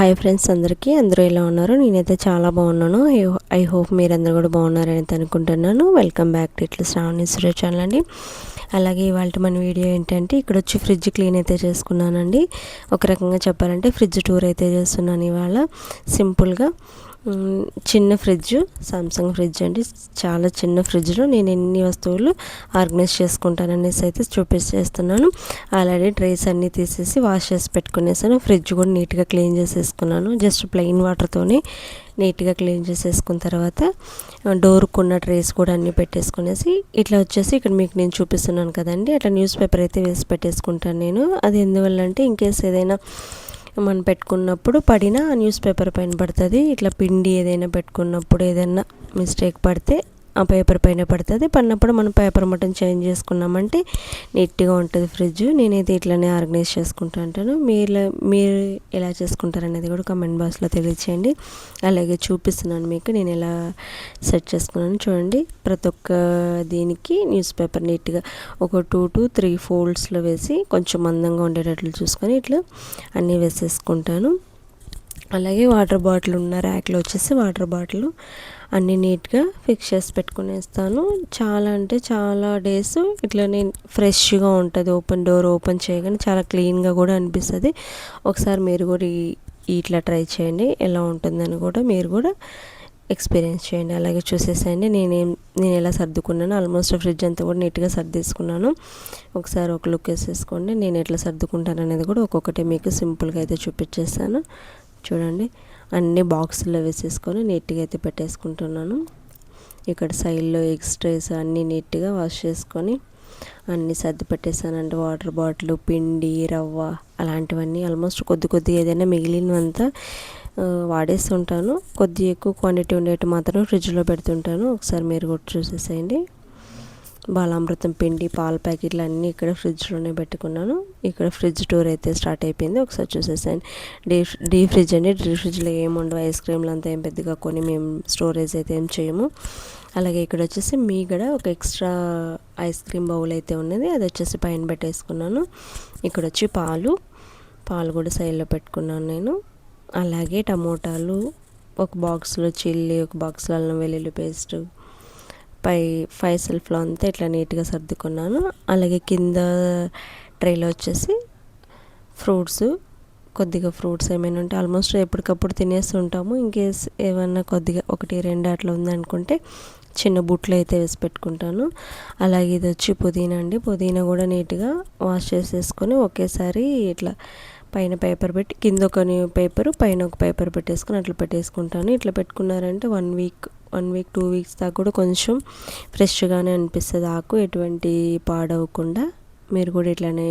Hi friends అందరికీ. అందరూ ఎలా ఉన్నారు? నేనైతే చాలా బాగున్నాను. ఐ హోప్ మీరందరూ కూడా బాగున్నారని అనుకుంటున్నాను. వెల్కమ్ బ్యాక్ టు ఇట్లా శ్రావణి సురేష్ ఛానల్ అండి. అలాగే ఇవాళ మన వీడియో ఏంటంటే ఇక్కడ వచ్చి ఫ్రిడ్జ్ క్లీన్ అయితే చేసుకున్నానండి. ఒక రకంగా చెప్పాలంటే ఫ్రిడ్జ్ టూర్ అయితే చేస్తున్నాను ఇవాళ. సింపుల్గా. చిన్న ఫ్రిడ్జ్ సామ్సంగ్ ఫ్రిడ్జ్ అండి. చాలా చిన్న ఫ్రిడ్జ్లో నేను ఎన్ని వస్తువులు ఆర్గనైజ్ చేసుకుంటాను అనేసి అయితే చూపించేస్తున్నాను అలాగే ట్రేస్ అన్నీ తీసేసి వాష్ చేసి పెట్టుకునేసాను. ఫ్రిడ్జ్ కూడా నీట్గా క్లీన్ చేసేసుకున్నాను. జస్ట్ ప్లెయిన్ వాటర్తోనే నీట్గా క్లీన్ చేసేసుకున్న తర్వాత డోర్కున్న ట్రేస్ కూడా అన్నీ పెట్టేసుకునేసి ఇట్లా వచ్చేసి ఇక్కడ మీకు నేను చూపిస్తున్నాను కదండి. అట్లా న్యూస్ పేపర్ అయితే వేసి పెట్టేసుకుంటాను నేను. అది ఎందువల్ల అంటే ఇన్కేస్ ఏదైనా మనం పెట్టుకున్నప్పుడు పడిన న్యూస్ పేపర్ పైన పడుతుంది. ఇట్లా పిండి ఏదైనా పెట్టుకున్నప్పుడు ఏదైనా మిస్టేక్ పడితే ఆ పేపర్ పైన పడుతుంది. పడినప్పుడు మనం పేపర్ మొత్తం చేంజ్ చేసుకున్నామంటే నీట్గా ఉంటుంది ఫ్రిడ్జ్. నేనైతే ఇట్లానే ఆర్గనైజ్ చేసుకుంటూ ఉంటాను. మీరు మీరు ఎలా చేసుకుంటారు అనేది కూడా కమెంట్ బాక్స్లో తెలియచేయండి. అలాగే చూపిస్తున్నాను మీకు నేను ఎలా సెట్ చేసుకున్నాను. చూడండి ప్రతి ఒక్క దీనికి న్యూస్ పేపర్ నీట్గా ఒక టూ టు త్రీ ఫోల్డ్స్లో వేసి కొంచెం మందంగా ఉండేటట్లు చూసుకొని ఇట్లా అన్నీ వేసేసుకుంటాను. అలాగే వాటర్ బాటిల్ ఉన్న ర్యాక్లో వచ్చేసి వాటర్ బాటిల్ అన్నీ నీట్గా ఫిక్స్ చేసి పెట్టుకునేస్తాను. చాలా అంటే చాలా డేస్ ఇట్లా నేను ఫ్రెష్గా ఉంటుంది. ఓపెన్ డోర్ ఓపెన్ చేయగానే చాలా క్లీన్గా కూడా అనిపిస్తుంది. ఒకసారి మీరు కూడా ఇట్లా ట్రై చేయండి. ఎలా ఉంటుందని కూడా మీరు కూడా ఎక్స్పీరియన్స్ చేయండి. అలాగే చూసేసేయండి. నేనేం నేను ఎలా సర్దుకున్నాను ఆల్మోస్ట్ ఫ్రిడ్జ్ అంతా కూడా నీట్గా సర్దేసుకున్నాను. ఒకసారి ఒక లుక్ వేసేసుకోండి. నేను ఎట్లా సర్దుకుంటాను అనేది కూడా ఒక్కొక్కటి మీకు సింపుల్గా అయితే చూపించేస్తాను. చూడండి. అన్ని బాక్సుల్లో వేసేసుకొని నీట్గా అయితే పెట్టేసుకుంటున్నాను. ఇక్కడ సైడ్లో ఎక్స్ట్రేస్ అన్నీ నీట్గా వాష్ చేసుకొని అన్నీ సర్ది పెట్టేసానండి వాటర్ బాటిల్ పిండి రవ్వ అలాంటివన్నీ ఆల్మోస్ట్ కొద్ది కొద్ది ఏదైనా మిగిలినంతా వాడేస్తుంటాను. కొద్ది ఎక్కువ క్వాంటిటీ ఉండేటి మాత్రం ఫ్రిడ్జ్లో పెడుతుంటాను. ఒకసారి మీరు కూడా చూసేసేయండి. బాలామృతం పిండి పాల ప్యాకెట్లు అన్నీ ఇక్కడ ఫ్రిడ్జ్లోనే పెట్టుకున్నాను. ఇక్కడ ఫ్రిడ్జ్ టూర్ అయితే స్టార్ట్ అయిపోయింది. ఒకసారి చూసేసాను. డీ డీ ఫ్రిడ్జ్ అండి. డీ ఫ్రిడ్జ్లో ఏముండవు ఐస్ క్రీమ్లు అంతా ఏం పెద్దగా కొని మేము స్టోరేజ్ అయితే ఏం చేయము. అలాగే ఇక్కడ వచ్చేసి మీగడ ఒక ఎక్స్ట్రా ఐస్ క్రీమ్ బౌల్ అయితే ఉన్నది. అది వచ్చేసి పైన పెట్టేసుకున్నాను. ఇక్కడ వచ్చి పాలు. పాలు కూడా సైడ్లో పెట్టుకున్నాను నేను. అలాగే టమోటాలు ఒక బాక్స్లో చిల్లీ ఒక బాక్స్లో అల్లం వెల్లుల్లి పేస్ట్ పై ఫైవ్ సెల్ఫ్లో అంతా ఇట్లా నీట్గా సర్దుకున్నాను. అలాగే కింద ట్రైలో వచ్చేసి ఫ్రూట్స్ కొద్దిగా ఫ్రూట్స్ ఏమైనా ఉంటే ఆల్మోస్ట్ ఎప్పటికప్పుడు తినేస్తుంటాము ఇంకేస్ ఏమన్నా కొద్దిగా ఒకటి రెండు అట్లా ఉందనుకుంటే చిన్న బుట్లు అయితే వేసి పెట్టుకుంటాను. అలాగే ఇది వచ్చి పుదీనా అండి. పుదీనా కూడా నీట్గా వాష్ చేసేసుకొని ఒకేసారి ఇట్లా పైన పేపర్ పెట్టి కింద ఒక పేపర్ పైన ఒక పేపర్ పెట్టేసుకొని అట్లా పెట్టేసుకుంటాను. ఇట్లా పెట్టుకున్నారంటే one week one week two weeks దాకా కూడా కొంచెం ఫ్రెష్గానే అనిపిస్తుంది ఆకు. ఎటువంటి పాడవకుండా మీరు కూడా ఇట్లానే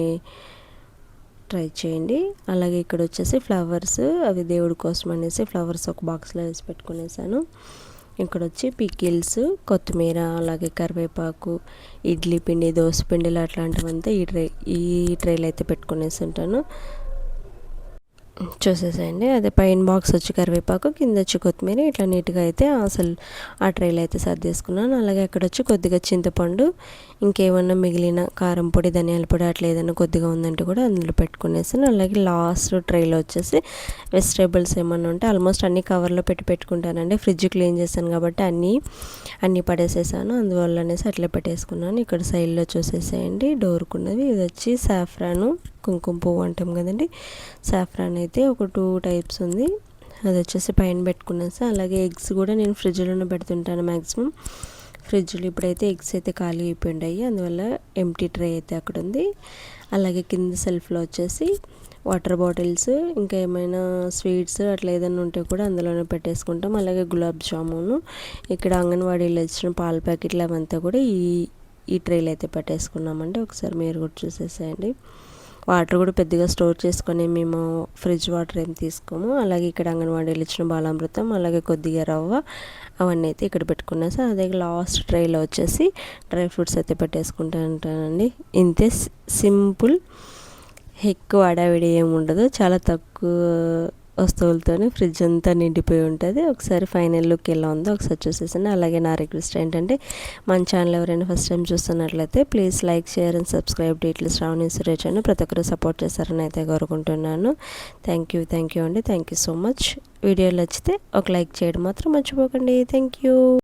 ట్రై చేయండి. అలాగే ఇక్కడ వచ్చేసి ఫ్లవర్స్ అవి దేవుడి కోసం అనేసి ఫ్లవర్స్ ఒక బాక్స్లో వేసి పెట్టుకునేసాను. ఇక్కడ వచ్చి పికిల్స్ కొత్తిమీర అలాగే కరివేపాకు ఇడ్లీ పిండి దోశ పిండిలు అట్లాంటివంతా ఈ ట్రై ఈ ట్రైలో అయితే పెట్టుకునేసి ఉంటాను. చూసేసేయండి. అదే పైన బాక్స్ వచ్చి కరివేపాకు కింద వచ్చి కొత్తిమీర ఇట్లా నీట్గా అయితే అసలు ఆ ట్రైలో అయితే సర్దేసుకున్నాను అలాగే అక్కడ వచ్చి కొద్దిగా చింతపండు ఇంకేమన్నా మిగిలిన కారం పొడి ధనియాల పొడి అట్లా ఏదైనా కొద్దిగా ఉందంటే కూడా అందులో పెట్టుకునేసాను. అలాగే లాస్ట్ ట్రైలో వచ్చేసి వెజిటేబుల్స్ ఏమన్నా ఉంటే ఆల్మోస్ట్ అన్ని కవర్లో పెట్టి పెట్టుకుంటానండి. ఫ్రిడ్జ్ క్లీన్ చేశాను కాబట్టి అన్నీ అన్నీ పడేసేసాను. అందువల్ల అనేసి అట్లా పెట్టేసుకున్నాను. ఇక్కడ సైడ్లో చూసేసేయండి. డోర్కున్నది ఇది వచ్చి సాఫ్రాను కుంకుమ పువ్వు అంటాం కదండి. సాఫ్రాన్ అయితే ఒక టూ టైప్స్ ఉంది. అది వచ్చేసి పైన పెట్టుకున్నాను అలాగే ఎగ్స్ కూడా నేను ఫ్రిడ్జ్లోనే పెడుతుంటాను మ్యాక్సిమం ఫ్రిడ్జ్లో ఇప్పుడైతే ఎగ్స్ అయితే ఖాళీ అయిపోయిండాయి. అందువల్ల ఎంటీ ట్రే అయితే అక్కడ ఉంది. అలాగే కింద సెల్ఫ్లో వచ్చేసి వాటర్ బాటిల్స్ ఇంకా ఏమైనా స్వీట్స్ అట్లా ఏదైనా ఉంటే కూడా అందులోనే పెట్టేసుకుంటాం. అలాగే గులాబ్ జామును ఇక్కడ అంగన్వాడీలో ఇచ్చిన పాల ప్యాకెట్లు అవంతా కూడా ఈ ఈ ట్రేలు అయితే పెట్టేసుకున్నామండి. ఒకసారి మీరు కూడా చూసేసేయండి. వాటర్ కూడా పెద్దగా స్టోర్ చేసుకొని మేము ఫ్రిడ్జ్ వాటర్ ఏం తీసుకోము. అలాగే ఇక్కడ అంగన్వాడీలు ఇచ్చిన బాలామృతం అలాగే కొద్దిగా రవ్వ అవన్నీ అయితే ఇక్కడ పెట్టుకున్నాను సార్ అదే లాస్ట్ ట్రైలో వచ్చేసి డ్రై ఫ్రూట్స్ అయితే పెట్టేసుకుంటా ఉంటానండి ఇంతే సింపుల్ ఎక్కువ అడావిడి ఏమి ఉండదు చాలా తక్కువ వస్తువులతోనే ఫ్రిడ్జ్ అంతా నిండిపోయి ఉంటుంది. ఒకసారి ఫైనల్ లుక్ ఎలా ఉందో ఒకసారి చూసేసాను అలాగే నా రిక్వెస్ట్ ఏంటంటే మన ఛానల్ ఎవరైనా ఫస్ట్ టైం చూస్తున్నట్లయితే please like share and subscribe details Sravani Suresh అని ప్రతి ఒక్కరు సపోర్ట్ చేస్తారని అయితే కోరుకుంటున్నాను. థ్యాంక్ యూ థ్యాంక్ యూ అండి. Thank you so much. Video నచ్చితే ఒక లైక్ చేయడం మాత్రం మర్చిపోకండి. Thank you.